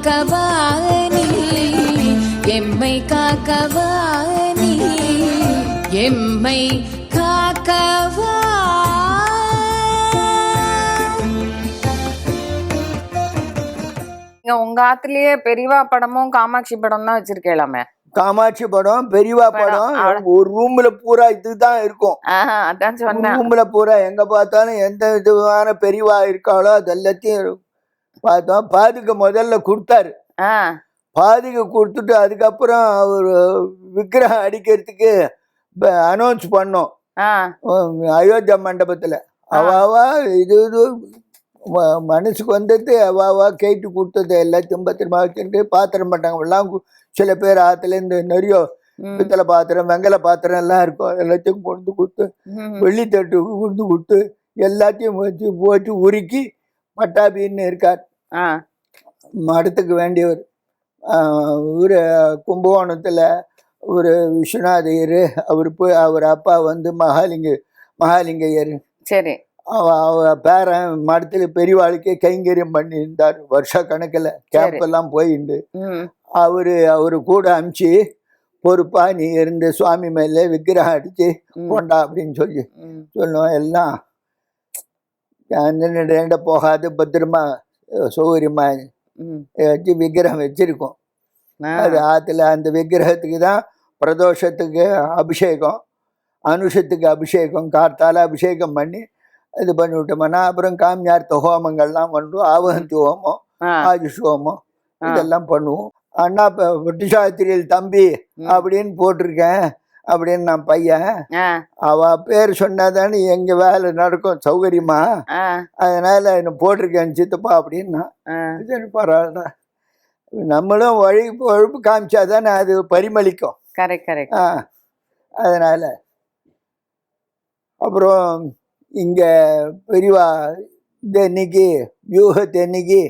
காக்கவா நீ எம்மை காக்கவா நீ எம்மை காக்கவா நீங்க உங்க ஆத்துலயே பெரியவா படமும் காமாட்சி படம் தான் வச்சிருக்கலாமே காமாட்சி படம் பெரியவா படம். ஒரு ரூம்ல பூரா இதுதான் இருக்கும். ஆஹ் அதான் சொன்னேன். ரூம்ல பூரா எங்க பார்த்தாலும் எந்த இதுவான பெரியவா இருக்காளோ அது எல்லாத்தையும் பார்த்தோம் பாதுக்க முதல்ல கொடுத்தாரு. ஆஹ் பாதுக கொடுத்துட்டு அதுக்கப்புறம் அவர் விக்கிரகம் அடிக்கிறதுக்கு அனௌன்ஸ் பண்ணோம். அயோத்தியா மண்டபத்துல. அவாவா இது இது மனசுக்கு வந்தது அவாவா கேட்டு கொடுத்தது எல்லாத்தையும் பத்திரமா வச்சுட்டு பாத்திரம் பண்ணாங்க எல்லாம் சில பேர் ஆத்துலேருந்து நிறைய ம், பித்தளை பாத்திரம் வெங்கல பாத்திரம் எல்லாம் இருக்கும். எல்லாத்தையும் கொண்டு கொடுத்து வெள்ளித்தட்டு கொண்டு கொடுத்து எல்லாத்தையும் வச்சு போட்டு உருக்கி பட்டாபின்னு இருக்கார். மடத்துக்கு வேண்டியவர் இவர் கும்பகோணத்தில் ஒரு விஸ்வநாதையர் அவர் போய் அவர் அப்பா வந்து மகாலிங்க மகாலிங்கையர். சரி. அவ அவ பேரன் மடத்தில் பெரியவாளுக்கே கைங்கரியம் பண்ணியிருந்தார் வருஷ கணக்கில். கேம்ப் எல்லாம் போயிண்டு. அவர் அவர் கூட அனுப்பிச்சு பொறுப்பா நீ இருந்து சுவாமி மேலே விக்கிரகம் அடிச்சு கொண்டா அப்படின்னு சொல்லி ம், சொன்னோம் எல்லாம் போகாது பத்திரமா அஹ், சௌகரியமா ம். வச்சு விக்கிரகம் வச்சிருக்கோம் அது ஆற்றுல அந்த விக்கிரகத்துக்கு தான் பிரதோஷத்துக்கு அபிஷேகம் அனுஷத்துக்கு அபிஷேகம் கார்த்தால அபிஷேகம் பண்ணி இது பண்ணி விட்டோம்னா அப்புறம் காமியார்த்த ஹோமங்கள்லாம் பண்ணுவோம் ஆவகந்தி ஹோமம் ஆயுஷ் ஹோமம். இதெல்லாம் பண்ணுவோம் அண்ணா இப்போ வெட்டுசாத்திரியில் தம்பி. அப்படின்னு போட்டிருக்கேன் அப்படின்னு நான் பையன். அவ பேர் சொன்னாதானே எங்க வேலை நடக்கும் சௌகரியமா? அதனால என்ன போட்டிருக்கேன் சித்தப்பா அப்படின்னா ஆஹ். சரி பரவாயில்ல. நம்மளும் வழி பொழுப்பு காமிச்சா தானே அது பரிமளிக்கும். Correct ஆ. அதனால. அப்புறம் இங்க பெரியவா இது இன்னைக்கு வியூகத்தை இன்னைக்கு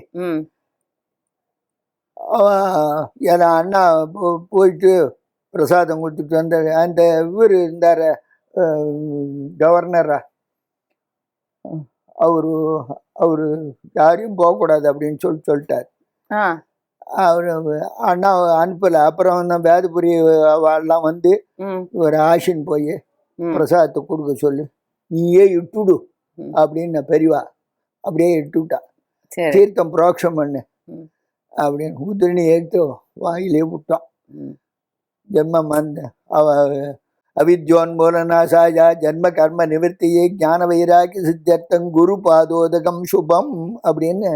என் அண்ணா போயிட்டு பிரசாதம் கொடுத்துட்டு வந்தார் அந்த இவர் இருந்தார்? கவர்னரா அவரு அவரு யாரையும் போகக்கூடாது அப்படின்னு சொல்லி சொல்லிட்டார். அவர் அண்ணா அனுப்பலை. அப்புறம் தான் வேதபுரி எல்லாம் வந்து இவர் ஆஷின் போய். பிரசாதத்தை கொடுக்க சொல்லு. நீயே இட்டுடு. அப்படின்னு பெரியவா அப்படியே இட்டுவிட்டா சரி. தீர்த்தம் புரோக்ஷம் பண்ணு. அப்படின்னு உதிரணி எடுத்து வாயிலே விட்டான். ஜென்மம் அந்த அவ அவித்யோன்மூலநாசாயா ஜன்ம கர்ம நிவர்த்தியே ஞான வைராகி சித்தியர்த்தம் குரு பாதோதகம் சுபம் அப்படின்னு.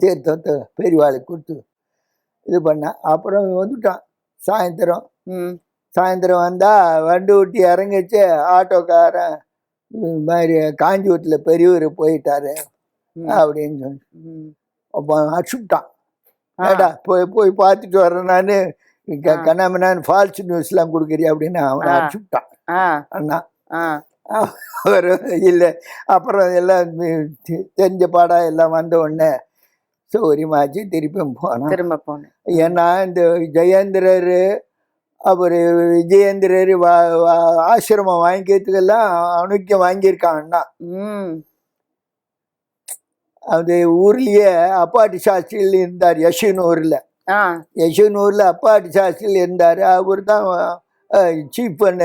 தீர்த்தத்தை பெரியவாளுக்கு கொடுத்து இது பண்ணான் அப்புறம் வந்துட்டான். சாயந்தரம். சாயந்தரம் வந்தா வண்டி விட்டு இறங்கிச்சு. ஆட்டோக்காரன் இது மாதிரி காஞ்சிபுரத்தில் பெரியவர் போயிட்டாரு. அப்படின்னு சொல்லி. அப்போ அடிச்சுட்டான். ஏடா போய் போய் பார்த்துட்டு வரேன் நான். கண்ணாமண்ணான்னு ஃபால்ஸ் நியூஸ்லாம் கொடுக்குறியா அப்படின்னு அவனை ஆ. அண்ணா. அவர் இல்லை. அப்புறம் எல்லாம் தெரிஞ்ச பாடம் எல்லாம் வந்த உடனே சௌரியமாச்சு திருப்பியும் போனோம் திரும்ப போனேன். ஏன்னா இந்த ஜெயேந்திரர் அவர் விஜயேந்திரர் வா ஆசிரமம் வாங்கிக்கிறதுக்கெல்லாம் அணுக்கியம் வாங்கியிருக்காங்கன்னா ம். அது ஊர்லேயே அப்பாட்டி சாஸ்திரியில் இருந்தார் யஷனூரில் ஆ யஷனூரில் அப்பாட்டி சாஸ்திரியில் இருந்தார். அவர் தான் சீஃப் பண்ண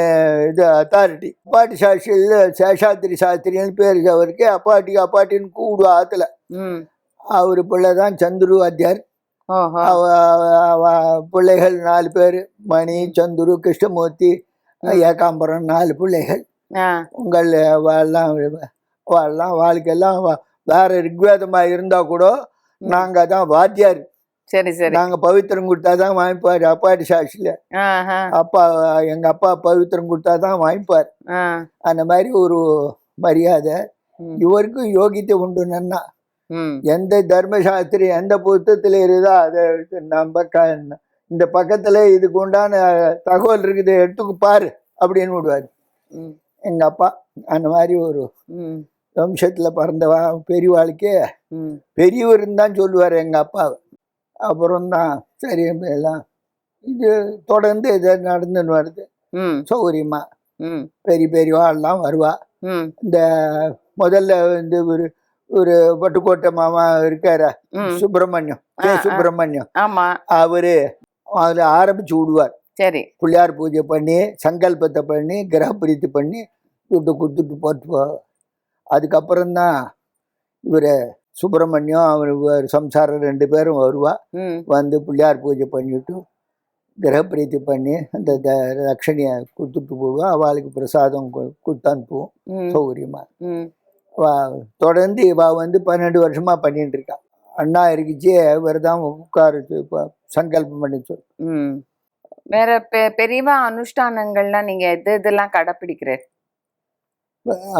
இது அத்தாரிட்டி அப்பாட்டி சாஸ்திரியில் சேஷாத்திரி சாஸ்திரின்னு பேர். அவருக்கு அப்பாட்டி அப்பாட்டின்னு கூடுவா ஆற்றுல ம். அவர் பிள்ளை தான் சந்துரு வாத்தியார். பிள்ளைகள் நாலு பேர். மணி சந்துரு கிருஷ்ணமூர்த்தி ஏகாம்பரம் நாலு பிள்ளைகள். உங்கள் வாழலாம் வாழலாம் வாழ்க்கையெல்லாம் வேற ரிக்வேதமாக இருந்தால் கூட நாங்கள் தான் வாத்தியார். சரி சரி. நாங்கள் பவித்திரம் கொடுத்தா தான் வாங்கிப்பார் அப்பாட்டி சாட்சியில். அப்பா எங்கள் அப்பா பவித்திரம் கொடுத்தா தான் வாங்கிப்பார் அந்த மாதிரி ஒரு மரியாதை. இவருக்கும் யோகித்தை உண்டு நன்னா. எந்த தர்மசாஸ்திரி எந்த புத்தகத்தில் இருக்குதோ அதை நம்ம க இந்த பக்கத்தில் இதுக்கு உண்டான தகவல் இருக்குது எடுத்துக்கு பாரு அப்படின்னு விடுவார். ம். எங்கள் அப்பா அந்த மாதிரி ஒரு வம்சத்தில் பிறந்தவா பெரியவாளுக்கே பெரியவர்னு தான் சொல்லுவார் எங்கள் அப்பாவை. அப்புறம் தான் சரி எல்லாம் இது தொடர்ந்து இது நடந்துன்னு வருது. சௌகரியமா. ம். பெரிய பெரியவாள்லாம் வருவா. இந்த முதல்ல வந்து ஒரு ஒரு பட்டுக்கோட்டை மாமா இருக்காரு? சுப்பிரமணியம் கே. சுப்பிரமணியம். ஆமா. அவரு அதில் ஆரம்பிச்சு விடுவார். சரி. பிள்ளையார் பூஜை பண்ணி சங்கல்பத்தை பண்ணி கிரகப்பிரீத்தி பண்ணி துட்டு கொடுத்துட்டு போட்டு போ அதுக்கப்புறம் தான் இவர் சுப்பிரமணியம் அவர் சம்சாரம் ரெண்டு பேரும் வருவா. வந்து பிள்ளையார் பூஜை பண்ணிவிட்டு கிரகப்பிரீத்தி பண்ணி அந்த த தட்சணியை கொடுத்துட்டு போடுவா. அவளுக்கு பிரசாதம் கொடுத்து அனுப்புவோம் சௌகரியமாக தொடர்ந்து இவ வந்து பன்னெண்டு வருஷமாக பண்ணிட்டு இருக்கா. அண்ணா இருக்குச்சு இவர் தான் உட்கார சங்கல்பம் பண்ணி சொல். ம். வேற பெ பெரியவா அனுஷ்டானங்கள்லாம் நீங்க எது இதெல்லாம் கடைப்பிடிக்கிறேன்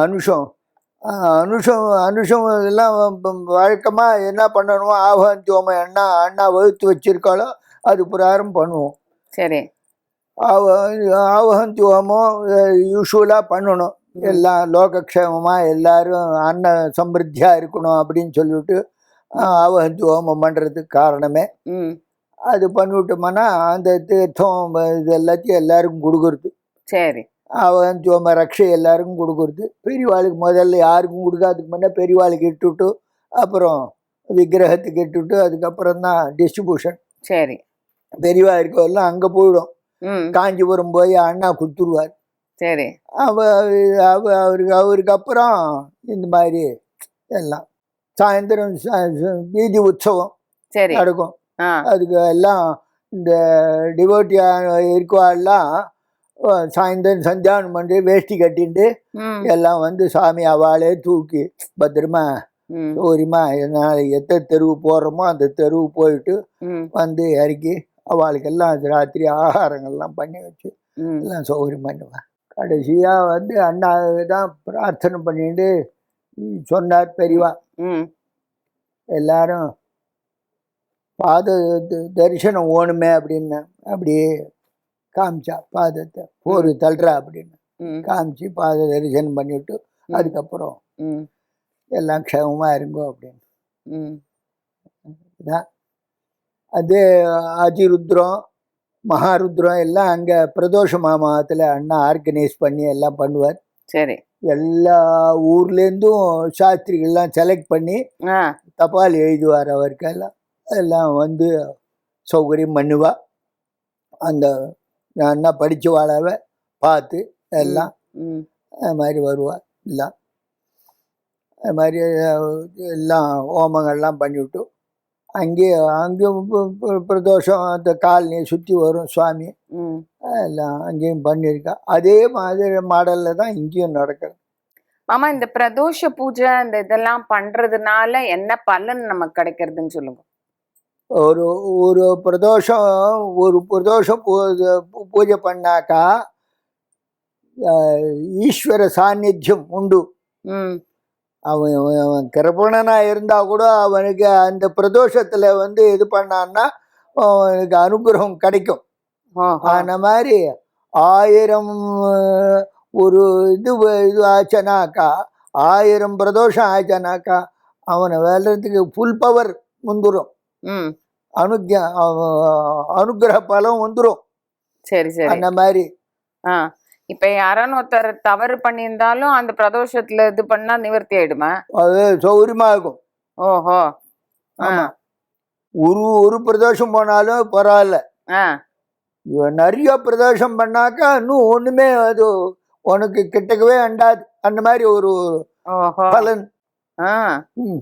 அனுஷம். அனுஷம் அனுஷம் எல்லாம் வழக்கமாக என்ன பண்ணணுமோ ஆவகந்தியோமம் அண்ணா அண்ணா வகுத்து வச்சிருக்காளோ அது பிரகாரம் பண்ணுவோம். சரி. ஆவ ஆவகந்தியோமம் யூஸ்வலாக பண்ணணும். எல்லாம் லோகக்ஷேமமாக எல்லாரும் அன்ன சம்பிருத்தியாக இருக்கணும் அப்படின்னு சொல்லிவிட்டு ஆவகந்தி ஹோமம் பண்ணுறதுக்கு காரணமே. அது பண்ணிவிட்டோம்னா அந்த தீர்த்தம் இது எல்லாத்தையும் எல்லாருக்கும் கொடுக்குறது. சரி. அவன் சோம ரக்ஷை எல்லாருக்கும் கொடுக்குறது. பெரியவாளுக்கு முதல்ல யாருக்கும் கொடுக்காதுக்கு முன்னே பெரியவாளுக்கு இட்டுட்டு அப்புறம் விக்கிரகத்துக்கு இட்டுட்டு அதுக்கப்புறம் தான் டிஸ்ட்ரிபியூஷன் சரி. பெரியவா இருக்கவெல்லாம் அங்கே போயிடும். காஞ்சிபுரம் போய் அண்ணா கொடுத்துருவார். சரி. அவ அவ அவருக்கு அவருக்கு அப்புறம் இந்த மாதிரி எல்லாம். சாயந்தரம் வீதி உற்சவம் சரி. நடக்கும். அதுக்கு எல்லாம் இந்த டிவோட்டியா இருக்கவாள்லாம் சாயந்தரம் சந்தியானம் பண்ணி வேஷ்டி கட்டிட்டு எல்லாம் வந்து சாமி அவாளே தூக்கி பத்திரமா சௌரியமா நாளை எத்தனை தெருவு போடுறோமோ அந்த தெருவு போயிட்டு வந்து இறக்கி அவளுக்கெல்லாம் ராத்திரி ஆகாரங்கள்லாம் பண்ணி வச்சு எல்லாம் சௌகரியம் பண்ணுவேன் கடைசியாக வந்து அண்ணா தான் பிரார்த்தனை பண்ணிட்டு சொன்னார் பெரியவா. எல்லாரும் பாத தரிசனம் ஓணுமே அப்படின்னு அப்படியே காமிச்சா பாதத்தை ஒரு தள்ளுறா அப்படின்னு. காமிச்சு பாத தரிசனம் பண்ணிவிட்டு. அதுக்கப்புறம் எல்லாம் க்ஷேமமாக இருங்கோ அப்படின்னு. ம். தான் அது அதிருத்ரம் மகாருத்ரம் எல்லாம் அங்கே பிரதோஷ மாமாத்தில் அண்ணா ஆர்கனைஸ் பண்ணி எல்லாம் பண்ணுவார். சரி. எல்லா ஊர்லேருந்தும் சாஸ்திரிகள்லாம் செலக்ட் பண்ணி தபால் எழுதுவார் அவருக்கெல்லாம். எல்லாம் வந்து சௌகரியம் பண்ணுவா. அந்த நான் படித்த வாழாவை பார்த்து எல்லாம் அது மாதிரி வருவா எல்லாம். அது மாதிரி எல்லாம் ஹோமங்கள்லாம் பண்ணிவிட்டு அங்கேயே அங்கேயும் பிரதோஷம் அந்த காலனியை சுற்றி வரும் சுவாமி. ம். எல்லாம் அங்கேயும் பண்ணியிருக்கா. அதே மாதிரி மாடலில் தான் இங்கேயும் நடக்குது மாமா இந்த பிரதோஷ பூஜை இந்த இதெல்லாம் பண்றதுனால என்ன பலன் நமக்கு கிடைக்கிறதுன்னு சொல்லுங்க. ஒரு ஒரு பிரதோஷம் ஒரு பிரதோஷம் பூஜை பண்ணாக்கா ஈஸ்வர சாநித்தியம் உண்டு. அவன் அவன் அவன் கிரபணனா இருந்தா கூட அவனுக்கு அந்த பிரதோஷத்துல வந்து இது பண்ணான்னா அவனுக்கு அனுகிரகம் கிடைக்கும். அந்த மாதிரி ஆயிரம் ஒரு இது இது ஆச்சனாக்கா ஆயிரம் பிரதோஷம் ஆச்சனாக்கா அவனை வெல்றதுக்கு ஃபுல் பவர் வந்துடும் ம். அனுக்கிய அனுகிரக பலம் வந்துடும் சரி சரி. அந்த மாதிரி. ஆ. இப்ப யாரான ஒருத்தர் தவறு பண்ணியிருந்தாலும் அந்த பிரதோஷத்துல இது பண்ணா நிவர்த்தி ஆயிடுமா? அது சௌகரியமா இருக்கும். ஓஹோ. ஒரு ஒரு பிரதோஷம் போனாலும் பரவாயில்ல. நிறைய பிரதோஷம் பண்ணாக்கா இன்னும் ஒண்ணுமே அது உனக்கு கிட்டக்கவே அண்டாது. அந்த மாதிரி ஒரு பலன். ஆ. ம்.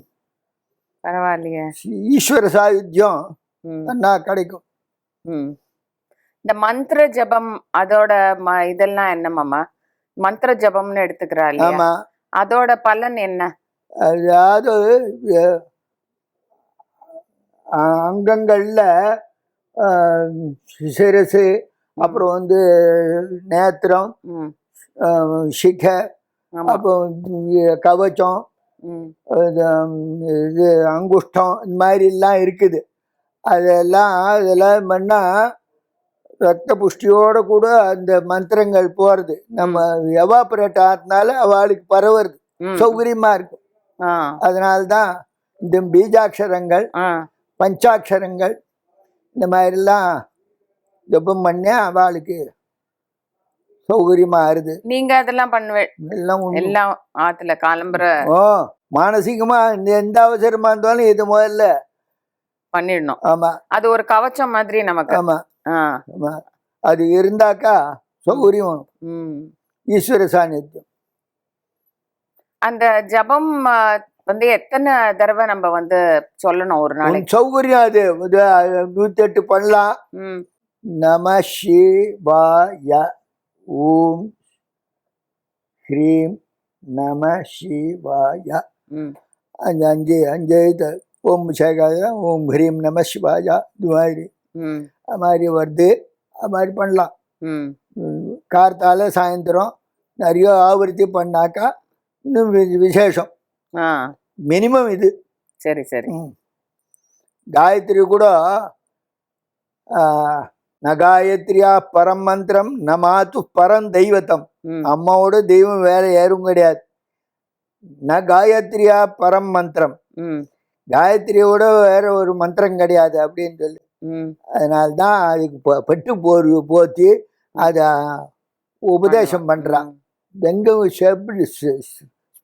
பரவாயில்லையே. ஈஸ்வர சாயுத்தியம் நல்லா கிடைக்கும். இந்த மந்திர ஜபம் அதோட ம இதெல்லாம் என்ன மாமா? மந்திர ஜபம்னு எடுத்துக்கிறா இல்லையா? அதோட பலன் என்ன? அதாவது அங்கங்கள்ல சிரசு அப்புறம் வந்து நேத்திரம் சிக அப்புறம் கவச்சம் இது, இது அங்குஷ்டம் இந்த மாதிரி எல்லாம் இருக்குது. அதெல்லாம் அதெல்லாம் பண்ணால் ரத்த புஷ்டியோட கூட அந்த மந்திரங்கள் போகிறது நம்ம எவாபரேட் ஆகிறதுனால அவளுக்கு பரவுறது. ம். சௌகரியமா இருக்கும். ஆ. அதனால தான் இந்த பீஜாட்சரங்கள் பஞ்சாட்சரங்கள் இந்த மாதிரிலாம் ஜபம் பண்ணி அவளுக்கு சௌகரியமா ஆறுது. நீங்க அதெல்லாம் பண்ணுவே எல்லாம். எல்லாம் ஆத்துல காலம்புற ஓ மானசீகமா இந்த எந்த அவசரமா இருந்தாலும் இது முதல்ல? பண்ணிடணும். ஆமா. அது ஒரு கவச்சம் மாதிரி நமக்கு. ஆமா. ஆமா. அது இருந்தாக்கா சௌகரியம் ம். ஈஸ்வர சாநித்தியம். அந்த ஜபம் வந்து எத்தனை தடவை நம்ம வந்து சொல்லணும் ஒரு நாளைக்கு? உன் சௌகரியம் அது. நூத்தி எட்டு பண்ணலாம். ம். நம சிவாய ஓம் ஹ்ரீம் நம சிவாய. ம். அஞ்சு அஞ்சு ஓம் சேகாத ஓம் ஹ்ரீம் நம சிவாயா. இது மாதிரி. அது மாதிரி வருது. அது மாதிரி பண்ணலாம். கார்த்தால சாயந்தரம் நிறைய ஆவர்த்தி பண்ணாக்கா இன்னும் விசேஷம். மினிமம் இது. சரி சரி. காயத்ரி கூட ஆ, ந காயத்ரியா பரம் மந்திரம் ந மாத்து பரம் தெய்வத்தம். அம்மாவோட தெய்வம் வேற யாரும் கிடையாது. ந காயத்ரியா பரம் மந்திரம். காயத்ரியோட வேற ஒரு மந்திரம் கிடையாது அப்படின்னு சொல்லி. ம். அதனால தான் அதுக்கு பட்டு போர்வு போத்தி அதை உபதேசம் பண்றா ம், எங்கும்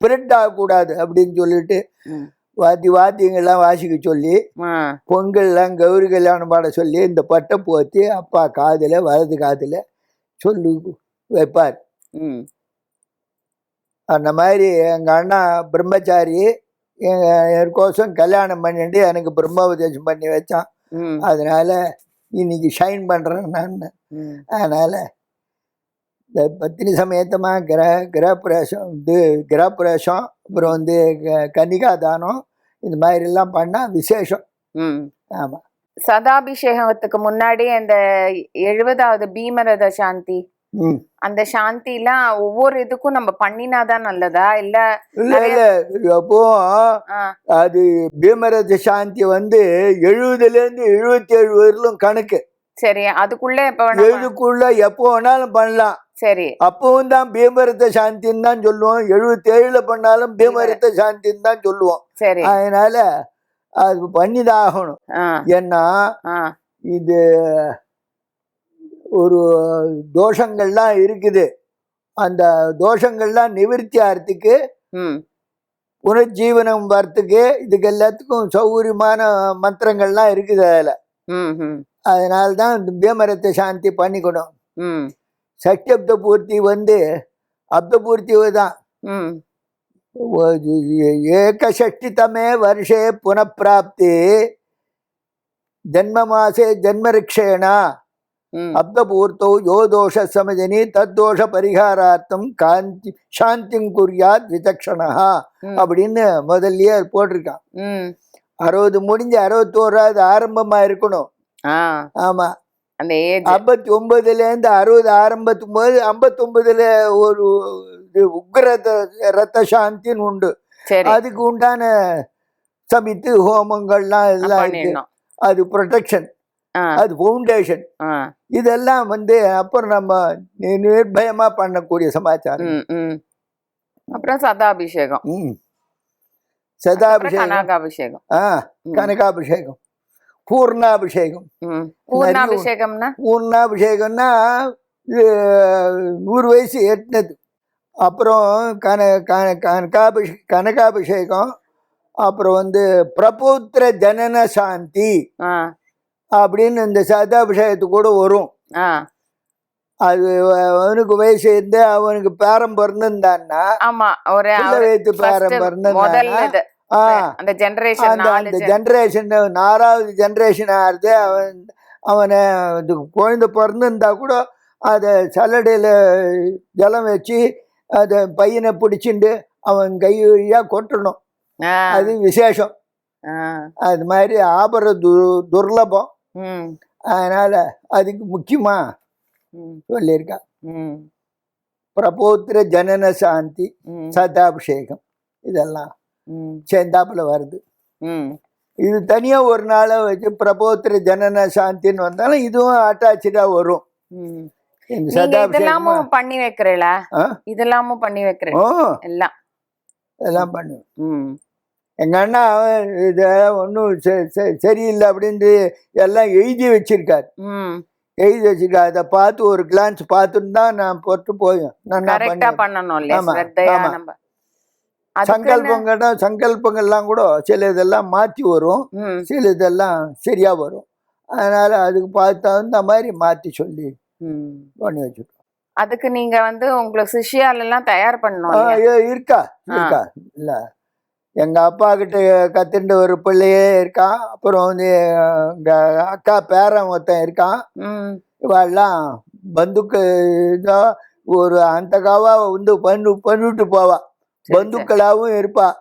ஸ்பிரிட் ஆகக்கூடாது அப்படின்னு சொல்லிட்டு. வாத்தி வாத்தியங்கள்லாம் வாசிக்க சொல்லி பொங்கல்லாம் கௌரி கல்யாணம் பாட சொல்லி இந்த பட்டை போத்தி அப்பா காதில் வலது காதில் சொல்லி வைப்பார். அந்த மாதிரி எங்கள் அண்ணா பிரம்மச்சாரி எனக்கோசம் கல்யாணம் பண்ணிட்டு எனக்கு பிரம்மோபதேசம் பண்ணி வச்சான். அதனால இன்னைக்கு ஷைன் பண்ணுறேன் நான். அதனால் இந்த பத்தினி சமேத்தமாக கிரக கிரகப்பிரவேசம் இது கிரகப்பிரவேசம் அப்புறம் வந்து க- கன்னிகா தானம் இந்த மாதிரிலாம் பண்ணால் விசேஷம். ம். ஆமாம் சதாபிஷேகத்துக்கு முன்னாடி அந்த எழுபதாவது பீமரத சாந்தி. ம். அந்த சாந்திலாம் ஒவ்வொரு இதுக்கும் நம்ம பண்ணினாதான் நல்லதா? இல்ல இல்லை இல்லை. அப்போ ஆ, அது பீமரத சாந்தி வந்து எழுபதுலேருந்து எழுபத்தி ஏழு வரலும் கணக்கு. சரி அதுக்குள்ள வேணா எழுதுக்குள்ள எப்போ வேணாலும் பண்ணலாம். சரி. அப்பவும் தான் பீமரத்த சாந்தின்னு தான் சொல்லுவோம். எழுபத்தி ஏழுல பண்ணாலும் பீமரத்த சாந்தின்னு தான் சொல்லுவோம். சரி. அதனால அது பண்ணிதான் ஆகணும் ஏன்னா இது ஒரு தோஷங்கள்லாம் இருக்குது. அந்த தோஷங்கள்லாம் நிவர்த்தி ஆகிறதுக்கு புனர்ஜீவனம் வரத்துக்கு இதுக்கு எல்லாத்துக்கும் சௌகரியமான மந்திரங்கள்லாம் இருக்குது அதில். அதனால்தான் விமரத்தை சாந்தி பண்ணிக்கணும். சட்சப்த பூர்த்தி வந்து அப்த பூர்த்தி தான். தமே வருஷே புனப்பிராப்தி. ஜன்ம மாசே ஜன்மரிக்ஷேனா அப்தபூர்த்தோ யோ தோஷ சமஜனி தத்தோஷ பரிகாரார்த்தம் காந்தி சாந்திங் குறியாத் விதக்ஷணா அப்படின்னு முதல்லயே போட்டிருக்கான். அறுபது முடிஞ்சு அறுபத்தோராவது ஆரம்பமா இருக்கணும். ஆமா. அந்த ஐம்பத்தி ஒன்பதுலேருந்து அறுபது ஆரம்பத்தும் போது ஐம்பத்தொன்பதுல ஒரு இது உக்ர ரத்த சாந்தின்னு உண்டு. அதுக்கு உண்டான சமித்து ஹோமங்கள்லாம் எல்லாம் அது ப்ரொடெக்ஷன் அது ஃபவுண்டேஷன் இதெல்லாம் வந்து அப்புறம் நம்ம நிர்பயமா பண்ணக்கூடிய சமாச்சாரம். அப்புறம் சதாபிஷேகம். சதாபிஷேகம். கனகாபிஷேகம். ஆ. கனகாபிஷேகம். பூர்ணாபிஷேகம். பூர்ணாபிஷேகம்னா? இது நூறு வயசு எட்டினது. அப்புறம் கன கன கனகாபிஷே கனகாபிஷேகம். அப்புறம் வந்து பிரபுத்திர ஜனன சாந்தி அப்படின்னு இந்த சதாபிஷேகத்துக்கு கூட வரும். அது அவனுக்கு வயசு இருந்து அவனுக்கு பேரம் பிறந்திருந்தான்னா ஆமா ஒரு வயிற்று பேரம் பிறந்திருந்தான்னா அந்த ஜெனரேஷன் அந்த ஜென்ரேஷன் ஆறாவது ஜென்ரேஷன் ஆறுது அவன் அவனை இது குழந்தை பிறந்திருந்தா கூட அதை சல்லடையில் ஜலம் வச்சு அதை பையனை பிடிச்சிண்டு அவன் கை வழியாக கொட்டணும். அது விசேஷம். அது மாதிரி ஆபர து துர்லபம். அதனால் அதுக்கு முக்கியமாக சொல்லியிருக்கா. பிரபோத்திர ஜனன சாந்தி சதாபிஷேகம் இதெல்லாம். சேர்ந்தாப்புல வருது. இது தனியாக ஒரு நாளை வச்சு பிரபோத்திர ஜனன சாந்தின்னு வந்தாலும் இதுவும் அட்டாச்சாக வரும். இதெல்லாமும் பண்ணி வைக்கிறீங்களா ஆ? இதெல்லாமும் பண்ணி வைக்கிறேன். எல்லாம். எல்லாம் பண்ணுவேன் ம். எங்க அண்ணா இதை ஒன்றும் சரியில்லை அப்படின்ட்டு எல்லாம் எழுதி வச்சிருக்காரு. எழுதி வச்சிருக்காரு. அதை பார்த்து ஒரு கிளான்ஸ் பார்த்துட்டு தான் நான் போட்டு போயும் நான் பண்ணணும் ஆமா, ஆமா. அதுக்குன்னு- சங்கல்பங்கள்னா சங்கல்பங்கள்லாம் கூட சில இதெல்லாம் மாற்றி வரும். சில இதெல்லாம் சரியா வரும். அதனால அதுக்கு பார்த்து தகுந்த மாதிரி மாற்றி சொல்லி. பண்ணி வச்சிருக்கோம் அதுக்கு நீங்க வந்து உங்களுக்கு சிஷியால் எல்லாம் தயார் பண்ணணும் இருக்கா? இருக்கா? இல்ல. எங்க அப்பா கிட்ட கத்துட்டு ஒரு பிள்ளையே இருக்கான். அப்புறம் வந்து எங்க அக்கா பேரன் ஒருத்தன் இருக்கான். இவாள்லாம் பந்துக்கு இதோ ஒரு அந்த காவா வந்து பண்ணு பண்ணிட்டு போவா. பந்துக்களாகவும் இருப்பா.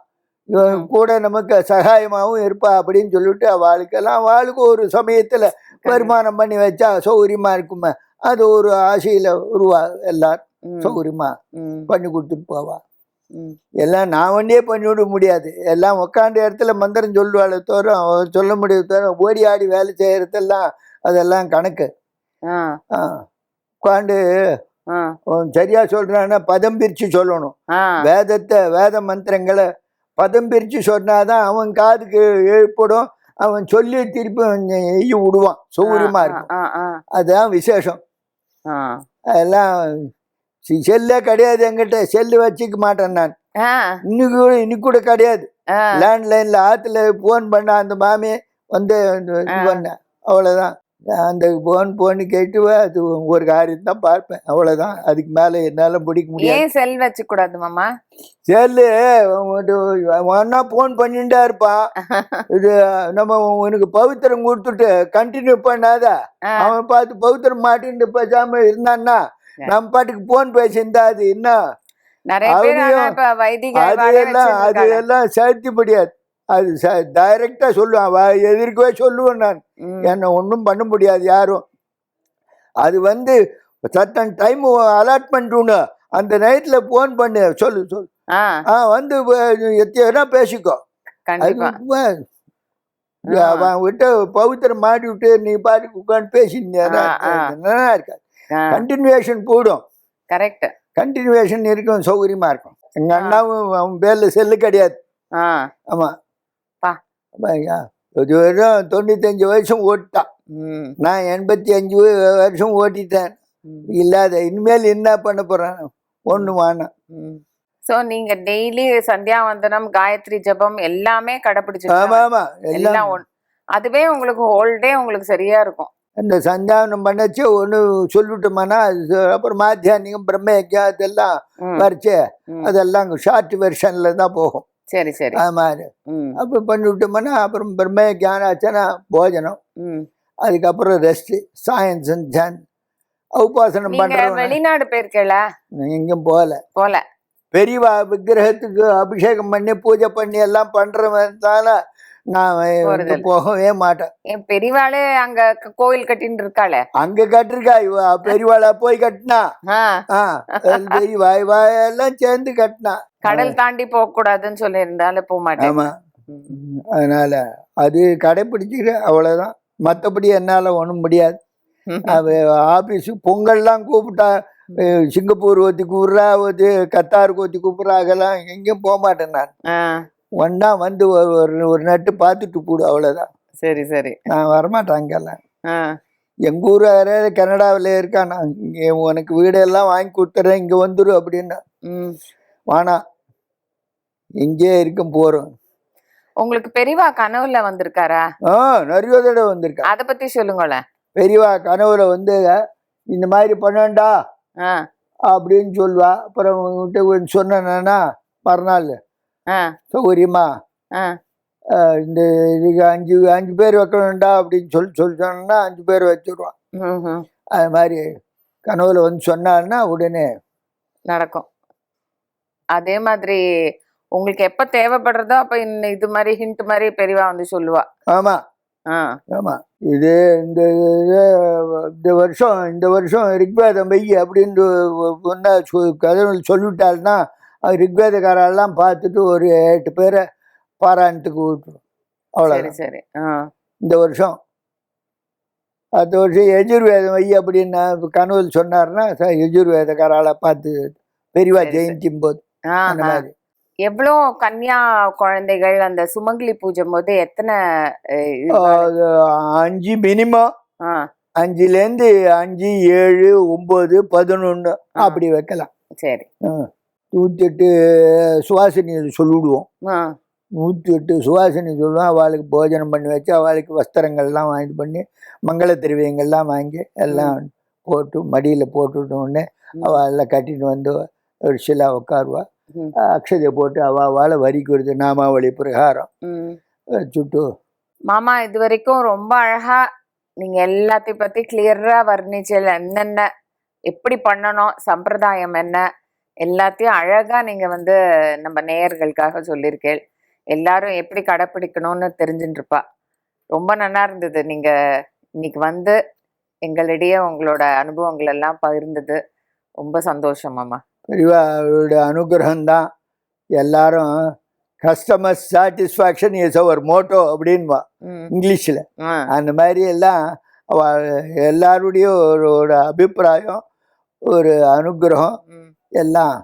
கூட நமக்கு சகாயமாகவும் இருப்பா அப்படின்னு சொல்லிட்டு அவளுக்கெல்லாம் அவளுக்கு ஒரு சமயத்துல. வருமானம் பண்ணி வச்சா சௌகரியமா இருக்குமே. அது ஒரு ஆசையில உருவா எல்லாரும் சௌகரியமா பண்ணி கொடுத்துட்டு போவா. ம். எல்லாம் நான் ஒன்றே பண்ணிவிட முடியாது. எல்லாம் உட்காந்த இடத்துல மந்திரம் சொல்லுவாள் தவிர சொல்ல முடியாது தவிர ஓடி ஆடி வேலை செய்யறதெல்லாம் அதெல்லாம் கணக்கு. ஆ, சரியா சொல்றான்னா பதம் பிரிச்சு சொல்லணும். வேதத்தை வேத மந்திரங்களை பதம் பிரிச்சு சொன்னாதான் அவன் காதுக்கு எழுப்படும். அவன் சொல்லி திருப்பி எய்ய விடுவான். சௌகரியமா இருக்கும். அதுதான் விசேஷம். அதெல்லாம் செல்லே கிடையாது என்கிட்ட. செல்லு வச்சுக்க மாட்டேன் நான். இன்னைக்கு கூட இன்னைக்கு கூட கிடையாது. லேண்ட்லைனில் ஆற்றுல ஃபோன் பண்ண அந்த மாமி வந்து. பண்ணேன். அவ்வளோதான் அந்த ஃபோன் போன்னு கேட்டு அது ஒரு காரியம் தான் பார்ப்பேன். அவ்வளோதான் அதுக்கு மேலே என்னால் முடிக்க முடியாது. ஏன் செல் வச்சு கூடாது மாமா செல்லு ஒன்னா ஃபோன் பண்ணிட்டே இருப்பான் இது நம்ம உனக்கு பவித்திரம் கொடுத்துட்டு கண்டினியூ பண்ணாத. அவன் பார்த்து பவித்திரம் மாட்டின்னு பேசாம இருந்தான்னா நம்ம பாட்டுக்கு ஃபோன் பேசியிருந்தா அது என்ன? அது எல்லாம் அது. எல்லாம் சேர்த்துப்படியாது அது டைரக்டா சொல்லுவான். வா- எதிர்க்கவே சொல்லுவேன் நான். என்னை ஒன்றும் பண்ண முடியாது யாரும். அது வந்து சட்டன் டைம் அலாட்மெண்ட் ஒன்று அந்த நைட்டில் ஃபோன் பண்ணு. சொல்லு சொல்லு. ஆ, வந்து எத்தனை பேசிக்கோ. அவன் விட்டு பவித்திரம் மாட்டி விட்டு நீ பாட்டுக்கு உட்காந்து பேசினா இருக்காது கண்டினியூவேஷன் போடும். கரெக்ட் கண்டினியூவேஷன் இருக்கும் சௌகரியமா இருக்கும். எங்க ஆ. அண்ணாவும் அவன் பேர்ல செல்லு கிடையாது. ஆ. ஆமா பா. ஆமா, ஐயா. வருடம் தொண்ணூத்தஞ்சு வருஷம் ஓட்டிட்டான். ம், நான் எண்பத்தி அஞ்சு வருஷம் ஓட்டிட்டேன். இல்லாத இனிமேல் என்ன பண்ண போறேன்? ஒண்ணு வாணும். ம். சோ நீங்க டெய்லி சந்தியாவந்தனம் காயத்ரி ஜெபம் எல்லாமே ஆமா கடைபிடிச்சிருக்கீங்க ஆமா. எல்லாம். ஒன்- அதுவே உங்களுக்கு ஹோல் டே உங்களுக்கு சரியா இருக்கும். இந்த சந்தானம் பண்ணச்சு ஒன்று சொல்லிவிட்டோம்னா அது அப்புறம் மாத்தியானிகம் பிரம்மயக்கியம் அதெல்லாம் வரைச்சு. அதெல்லாம் ஷார்ட் வெர்ஷன்ல தான் போகும். சரி சரி. அது மாதிரி. அப்போ பண்ணிவிட்டோம்னா அப்புறம் பிரம்ம ஆச்சுன்னா போஜனம். அதுக்கப்புறம் ரெஸ்ட் சாயன்ஸ் தியான் உபாசனம் பண்றவங்க வெளிநாடு போயிருக்கல எங்கேயும் போகல. போல. பெரியவா விக்கிரகத்துக்கு அபிஷேகம் பண்ணி பூஜை பண்ணி எல்லாம் பண்றவன் தானே நான் போகவே மாட்டேன். என் பெரியவாளே அங்க கோயில் கட்டின்னு இருக்காளே. அங்க கட்டிருக்கா இவ பெரியவாளா போய் கட்டினா? பெரியவா இவா எல்லாம் சேர்ந்து கட்டினா. கடல் தாண்டி போக கூடாதுன்னு சொல்லி இருந்தாலும் போக மாட்டேன். ஆமா. அதனால அது கடைப்பிடிச்சிக்கிறேன் அவ்வளவுதான். மற்றபடி என்னால் ஒன்றும் முடியாது. ஆஃபீஸு பொங்கல்லாம் கூப்பிட்டா சிங்கப்பூர் ஒத்தி கூப்பிட்றா ஒத்தி கத்தாருக்கு ஒத்தி கூப்பிட்றா அதெல்லாம் எங்கேயும் போக மாட்டேன் நான். ஆ, ஒன்றா வந்து ஒரு ஒரு- நட்டு பார்த்துட்டு போடு அவ்வளோதான் சரி சரி. நான் வரமாட்டேன் அங்கெல்லாம். ஆ, எங்கள் ஊர் யாராவது கனடாவில் இருக்கான் நான் இங்கே உனக்கு வீடெல்லாம் வாங்கி கொடுத்துட்றேன் இங்கே வந்துரு அப்படின்னா. வானா இங்கே இருக்கும் போகிறோம் உங்களுக்கு பெரியவா கனவுல வந்திருக்காரா? ஆ நிறைய தடவை வந்திருக்கேன் அத பத்தி சொல்லுங்களேன். பெரியவா கனவுல வந்து இந்த மாதிரி பண்ணேன்டா ஆ, அப்படின்னு சொல்லுவா. அப்புறம் உன்கிட்ட கொஞ்சம் சொன்னேன்னா மறுநாள் ஆ, சௌகரியமா ஆ, இந்த இதுக்கு அஞ்சு அஞ்சு பேர் வைக்கணும்டா அப்படின்னு சொல்லி சொல்லி சொன்னா அஞ்சு பேர் வச்சுருவான். அது மாதிரி கனவுல வந்து சொன்னான்னா உடனே நடக்கும். அதே மாதிரி உங்களுக்கு எப்ப தேவைப்படுறதோ அப்ப இந்த இது மாதிரி ஹிண்ட் மாதிரி பெரியவா வந்து சொல்லுவா. ஆமாம் ஆ, ஆமாம் இது இந்த இந்த வருஷம் இந்த வருஷம் ரிக்வேதம் வெய்ய அப்படின்னு ஒன்றா சொ கதவுகள் சொல்லிவிட்டாள்னா அது ரிக்வேதக்காரெல்லாம் பார்த்துட்டு ஒரு எட்டு பேரை பாராயணத்துக்கு விட்டுரும் அவ்வளோ சரி இந்த வருஷம். அடுத்த வருஷம் எஜுர்வேதம் வை அப்படின்னு கனவுல சொன்னார்னா ச- எஜுர்வேதக்காரால பார்த்து பெரியவா. ஜெயந்தியும் போது. அந்த. மாதிரி. எவ்வளோ கன்னியா குழந்தைகள் அந்த சுமங்கலி பூஜை போது எத்தனை அஞ்சு மினிமம் அஞ்சுலேருந்து அஞ்சு ஏழு ஒம்பது பதினொன்று. அப்படி வைக்கலாம். சரி. நூற்றி எட்டு சுவாசினி சொல்லிவிடுவோம் நூற்றி எட்டு சுவாசினி சொல்லுவோம். அவளுக்கு போஜனம் பண்ணி வச்சு அவளுக்கு வஸ்திரங்கள்லாம் வாங்கி பண்ணி மங்கள திரவியங்கள்லாம் வாங்கி எல்லாம் போட்டு மடியில் ம். அவள் எல்லாம் கட்டிட்டு வந்து ஒரு சிலா உட்காருவா. அக்ஷதையை போட்டு அவள் அவளை வரிக்கிறது நாமாவளி பிரகாரம். சுட்டு. மாமா இது வரைக்கும் ரொம்ப அழகா நீங்க எல்லாத்தையும் பத்தி கிளியரா வர்ணிச்சல் என்னென்ன எப்படி பண்ணணும் சம்பிரதாயம் என்ன எல்லாத்தையும் அழகா நீங்க வந்து நம்ம நேயர்களுக்காக சொல்லியிருக்கேள். எல்லாரும் எப்படி கடைப்பிடிக்கணும்னு தெரிஞ்சுட்டு இருப்பா ரொம்ப நல்லா இருந்தது. நீங்க இன்னைக்கு வந்து எங்களிடையே உங்களோட அனுபவங்கள் எல்லாம் பகிர்ந்தது. ரொம்ப சந்தோஷம் மாமா. பெரியவாளுடைய அனுகிரகம் தான் எல்லாரும் கஸ்டமர் சாட்டிஸ்ஃபேக்ஷன் இஸ் அவர் மோட்டோ அப்படின்வா இங்கிலீஷில். அந்த மாதிரி எல்லாம் எல்லாருடைய ஒரு ஒரு அபிப்பிராயம் ஒரு அனுகிரகம். எல்லாம்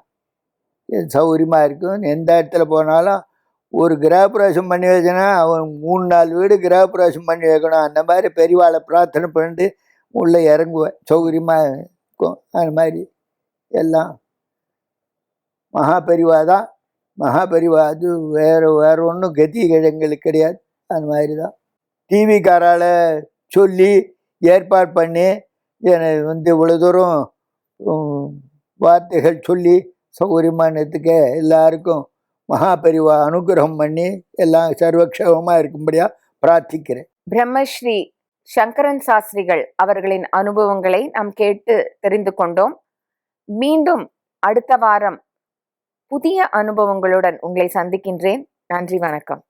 சௌகரியமாக இருக்கும். எந்த இடத்துல போனாலும் ஒரு கிரகப்பிரவேசம் பண்ணி வச்சனா அவன் மூணு நாலு வீடு கிரகப்பிரவேசம் பண்ணி வைக்கணும். அந்த மாதிரி பெரியவாளை பிரார்த்தனை பண்ணிட்டு உள்ளே இறங்குவேன். சௌகரியமாக இருக்கும். அந்த மாதிரி எல்லாம் மகா பெரிவா தான் மகா பெரிவா அது வேறு வேறு ஒன்றும் கதி எங்களுக்கு கிடையாது. அந்த மாதிரி தான் டிவிக்காரால் சொல்லி ஏற்பாடு பண்ணி என்னை வந்து இவ்வளோ தூரம் வார்த்தைகள் சொல்லி சௌகரியமானதுக்கு எல்லாருக்கும் மகாபரிவா அனுகிரகம் பண்ணி எல்லாம் சர்வக்ஷேமமாக இருக்கும்படியாக பிரார்த்திக்கிறேன். பிரம்மஸ்ரீ சங்கரன் சாஸ்திரிகள் அவர்களின் அனுபவங்களை நாம் கேட்டு தெரிந்து கொண்டோம். மீண்டும் அடுத்த வாரம் புதிய அனுபவங்களுடன் உங்களை சந்திக்கின்றேன். நன்றி வணக்கம்.